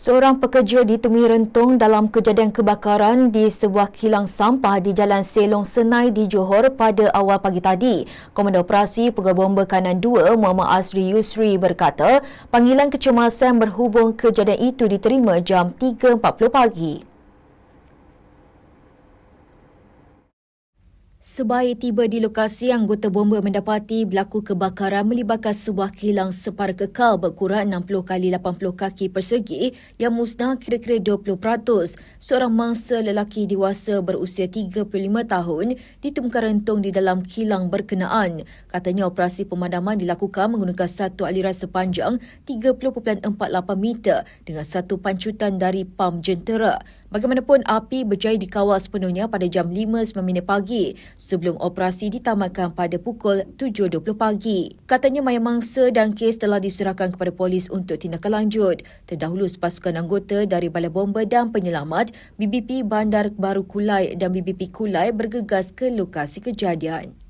Seorang pekerja ditemui rentung dalam kejadian kebakaran di sebuah kilang sampah di Jalan Selong Senai di Johor pada awal pagi tadi. Komandan Operasi Pegawai Bomba Kanan 2 Muhammad Asri Yusri berkata, panggilan kecemasan berhubung kejadian itu diterima jam 3.40 pagi. Sebaik tiba di lokasi, anggota bomba mendapati berlaku kebakaran melibatkan sebuah kilang separa kekal berkurang 60 kali 80 kaki persegi yang musnah kira-kira 20%. Seorang mangsa lelaki dewasa berusia 35 tahun ditemukan rentung di dalam kilang berkenaan. Katanya operasi pemadaman dilakukan menggunakan satu aliran sepanjang 30.48 meter dengan satu pancutan dari pam jentera. Bagaimanapun api berjaya dikawal sepenuhnya pada jam 5.09 pagi sebelum operasi ditamatkan pada pukul 7.20 pagi. Katanya mayat mangsa dan kes telah diserahkan kepada polis untuk tindakan lanjut. Terdahulu sepasukan anggota dari Balai Bomba dan Penyelamat BBP Bandar Baru Kulai dan BBP Kulai bergegas ke lokasi kejadian.